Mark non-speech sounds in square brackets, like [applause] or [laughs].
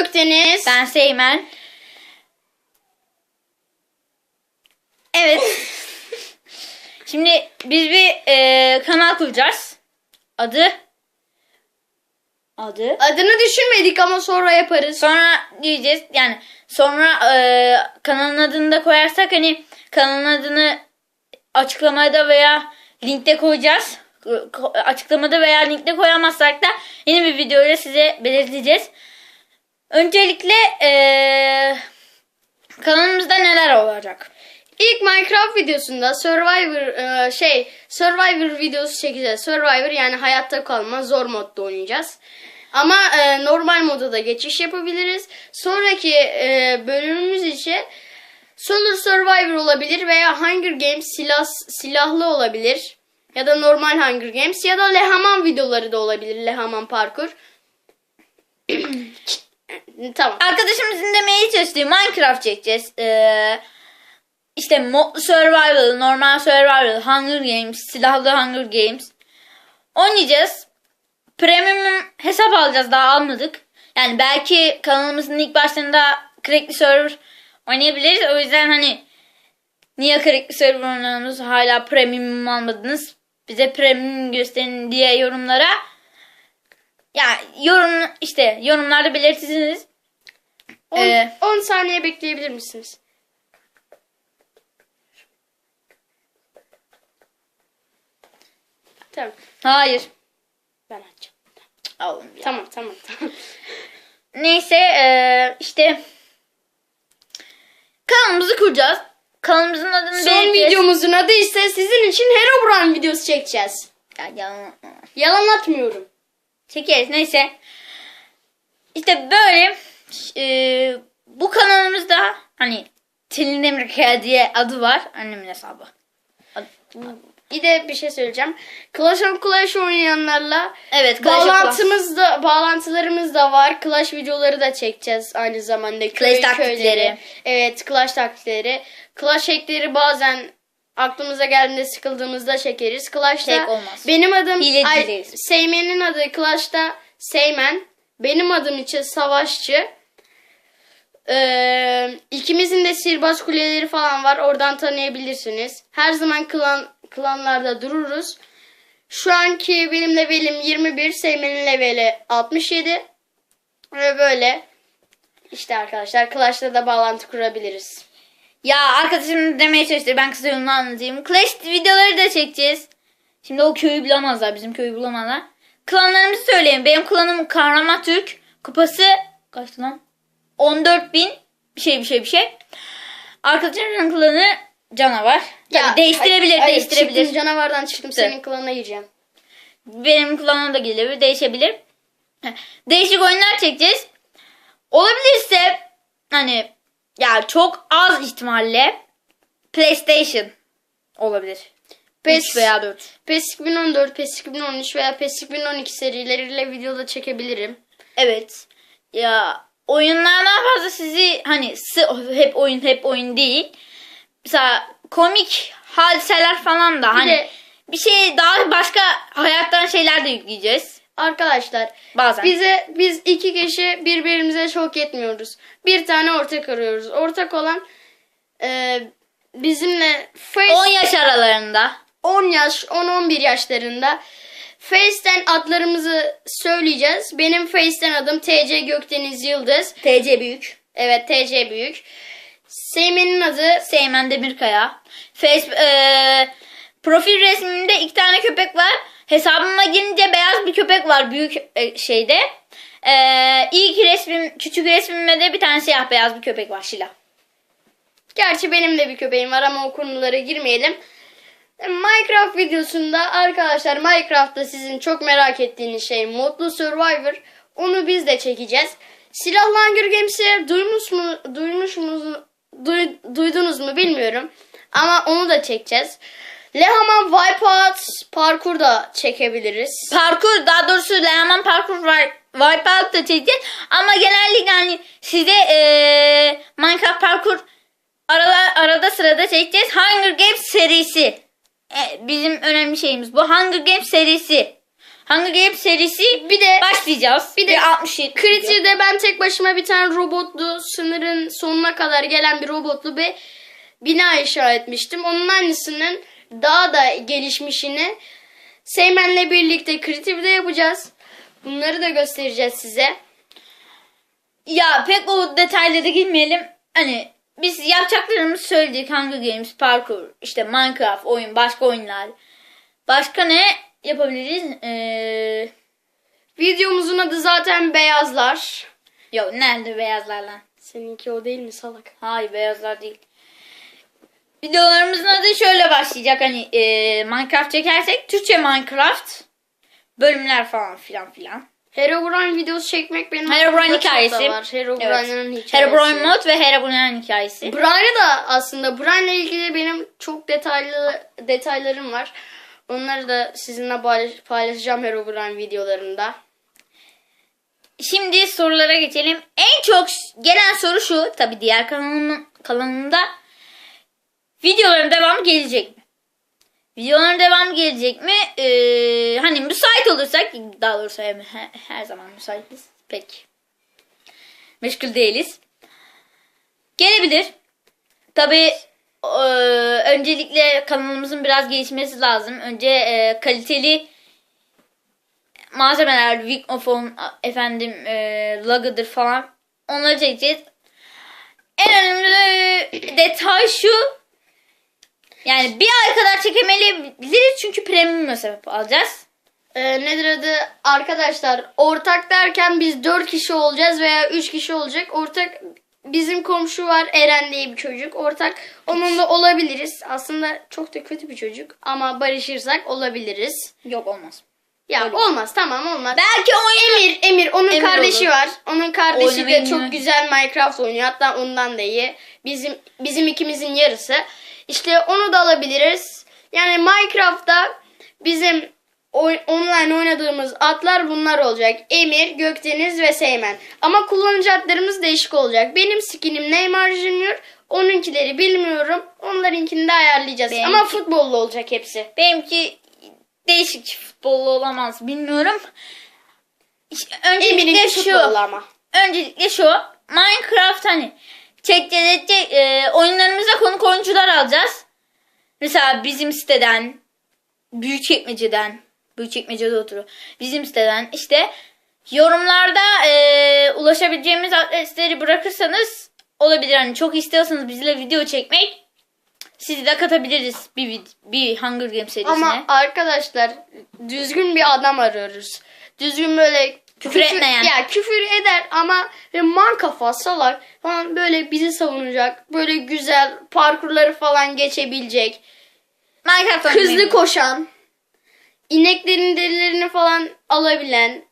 Gökdeniz. Ben Seymen. Evet. [laughs] Şimdi biz bir e, kanal kuracağız. Adı adı Adını düşünmedik ama sonra yaparız. Sonra diyeceğiz yani sonra e, kanalın adını da koyarsak hani kanalın adını açıklamada veya linkte koyacağız. Ko- Açıklamada veya linkte koyamazsak da yeni bir videoyla size belirteceğiz. Öncelikle e, kanalımızda neler olacak? İlk Minecraft videosunda Survivor e, şey Survivor videosu çekeceğiz. Survivor yani hayatta kalma zor modda oynayacağız. Ama e, normal moda da geçiş yapabiliriz. Sonraki e, bölümümüz için Solar Survivor olabilir veya Hunger Games silah, silahlı olabilir. Ya da normal Hunger Games ya da Lehaman videoları da olabilir. Lehaman parkur. [clears throat] tamam. Arkadaşımızın demeye çalıştığı Minecraft çekeceğiz. Ee, işte modlu survival, normal survival, Hunger Games, silahlı Hunger Games. Oynayacağız. Premium hesap alacağız daha almadık. Yani belki kanalımızın ilk başlarında crackli server oynayabiliriz. O yüzden hani niye crackli server oynuyorsunuz hala premium almadınız? Bize premium gösterin diye yorumlara ya yorum işte yorumlarda belirtirsiniz. 10 Ee, saniye bekleyebilir misiniz? Tamam. Hayır. Ben açacağım. Oğlum ya. Tamam tamam tamam. Neyse eee, işte kanalımızı kuracağız. Kanalımızın adını Son belirteceğiz. videomuzun adı ise sizin için Herobrine videosu çekeceğiz. Ya, yalan- Yalan atmıyorum. Çekeriz neyse. İşte böyle eee, bu kanalımızda hani Selin Demirkaya diye adı var. Annemin hesabı. Bir de bir şey söyleyeceğim. Clash of Clash oynayanlarla Evet Clash bağlantımız da bağlantılarımız da var. Clash videoları da çekeceğiz aynı zamanda. Köy Clash taktikleri. köyleri. Evet, Clash taktikleri. Clash hackleri bazen aklımıza geldiğinde sıkıldığımızda çekeriz. Clash'ta Hack olmaz. benim adım Ay. Seymen'in adı Clash'ta Seymen. Benim adım için Savaşçı. Ee, ikimizin de sihirbaz kuleleri falan var. Oradan tanıyabilirsiniz. Her zaman klan klanlarda dururuz. Şu anki benim levelim 21, Seymen'in leveli 67. Ve böyle işte arkadaşlar Clash'ta da bağlantı kurabiliriz. Ya arkadaşım demeye çalıştı. Ben kısa yolunu anlatayım. Clash videoları da çekeceğiz. Şimdi o köyü bulamazlar. Bizim köyü bulamazlar. Klanlarımızı söyleyeyim. Benim klanım Kahraman Türk. Kupası kaçtı lan? 14 bin. Bir şey bir şey bir şey. Arkadaşımın klanı canavar. Tabii değiştirebilir ay- ay, değiştirebilir. Çıktım canavardan çıktım senin klanına gireceğim. Benim klanım da gelebilir değişebilir. Değişik oyunlar çekeceğiz. Olabilirse hani ya çok az ihtimalle PlayStation olabilir. PES 3 veya 4. PES 2014, PES 2013 veya PES 2012 serileriyle videoda çekebilirim. Evet. Ya oyunlardan fazla sizi hani hep oyun hep oyun değil. Mesela komik hadiseler falan da hani de- bir şey daha başka hayattan şeyler de yükleyeceğiz. Arkadaşlar Bazen. bize biz iki kişi birbirimize çok yetmiyoruz. Bir tane ortak arıyoruz. Ortak olan e, bizimle Face 10 yaş aralarında. 10 yaş, 10-11 yaşlarında Face'ten adlarımızı söyleyeceğiz. Benim Face'ten adım TC Gökdeniz Yıldız. TC büyük. Evet TC büyük. Seymen'in adı Seymen Demirkaya. Facebook eee, profil resmimde iki tane köpek var. Hesabıma girince beyaz bir köpek var büyük e, şeyde. Eee ilk resmim, küçük resmimde de bir tane siyah beyaz bir köpek var Şila. Gerçi benim de bir köpeğim var ama o konulara girmeyelim. Minecraft videosunda arkadaşlar Minecraft'ta sizin çok merak ettiğiniz şey modlu Survivor. Onu biz de çekeceğiz. Silahlı Hunger Games'i duymuş mu, duymuş mu, duy- duydunuz mu bilmiyorum. Ama onu da çekeceğiz. Lehaman Wipeout parkur da çekebiliriz. Parkur daha doğrusu Lehaman parkur. Wipeout da çekeceğiz. Ama genellikle hani size eee, Minecraft parkur arada, arada sırada çekeceğiz. Hunger Games serisi. E, bizim önemli şeyimiz bu. Hunger Games serisi. Hunger Games serisi Bir de başlayacağız. bir de Ve 67 video. Kritik'te ben tek başıma bir tane robotlu sınırın sonuna kadar gelen bir robotlu bir bina inşa etmiştim. Onun aynısının daha da gelişmişini Seymen'le birlikte Kritik'te yapacağız. Bunları da göstereceğiz size. Ya pek o detaylara girmeyelim. Hani biz yapacaklarımızı söyledik. Hunger Games, parkur, işte Minecraft, oyun, başka oyunlar. Başka ne yapabiliriz? Ee, Videomuzun adı zaten Beyazlar. yok nerede beyazlar lan? Seninki o değil mi salak? Hayır beyazlar değil. Videolarımızın adı şöyle başlayacak. Hani ee, Minecraft çekersek Türkçe Minecraft bölümler falan filan filan. Herobrine videosu çekmek benim Herobrine aklımda çok da hikayesi. var. Herobrine'ın hikayesi. Herobrine mod ve Herobrine hikayesi. Brian'ı da aslında Brian'la ilgili benim çok detaylı detaylarım var. Onları da sizinle paylaş- paylaşacağım Herobrine videolarında. Şimdi sorulara geçelim. En çok gelen soru şu. Tabi diğer kanalımın kanalımda videoların devamı gelecek mi? Videoların devamı gelecek mi? Ee, hani müsait olursak daha doğrusu her, her zaman müsaitiz. Pek meşgul değiliz. Gelebilir. Tabi öncelikle kanalımızın biraz gelişmesi lazım. Önce e, kaliteli malzemeler, mikrofon, efendim e, lagıdır falan onları çekeceğiz. En önemli detay şu. Yani bir ay kadar çekemeyebiliriz çünkü premium sebep alacağız. Ee, nedir adı? Arkadaşlar ortak derken biz 4 kişi olacağız veya 3 kişi olacak. Ortak bizim komşu var Eren diye bir çocuk. Ortak onunla olabiliriz. Aslında çok da kötü bir çocuk ama barışırsak olabiliriz. Yok olmaz. Ya Öyle. olmaz tamam olmaz. Belki oyun Emir, Emir onun Emir kardeşi olur. var. Onun kardeşi Oynamayı de çok bilmiyor. güzel Minecraft oynuyor. Hatta ondan da iyi. Bizim bizim ikimizin yarısı. İşte onu da alabiliriz. Yani Minecraft'ta bizim oy- online oynadığımız atlar bunlar olacak. Emir, Gökdeniz ve Seymen. Ama kullanıcı adlarımız değişik olacak. Benim skinim Neymar Junior. Onunkileri bilmiyorum. Onlarınkini de ayarlayacağız. Benimki- Ama futbollu olacak hepsi. benimki değişik futbollu olamaz bilmiyorum. Öncelikle şu. ama. Öncelikle şu. Minecraft hani çekeceğiz çek, e, oyunlarımıza konuk oyuncular alacağız. Mesela bizim siteden, Büyükçekmece'den, Büyükçekmece'de oturuyor. Bizim siteden işte yorumlarda e, ulaşabileceğimiz adresleri bırakırsanız olabilir. Hani çok istiyorsanız bizle video çekmek sizi de katabiliriz bir bir Hunger Games serisine. Ama arkadaşlar düzgün bir adam arıyoruz. Düzgün böyle Küfür etmeyen. Ya küfür eder ama man kafa salak falan böyle bizi savunacak. Böyle güzel parkurları falan geçebilecek. Minecraft Hızlı koşan. ineklerin derilerini falan alabilen.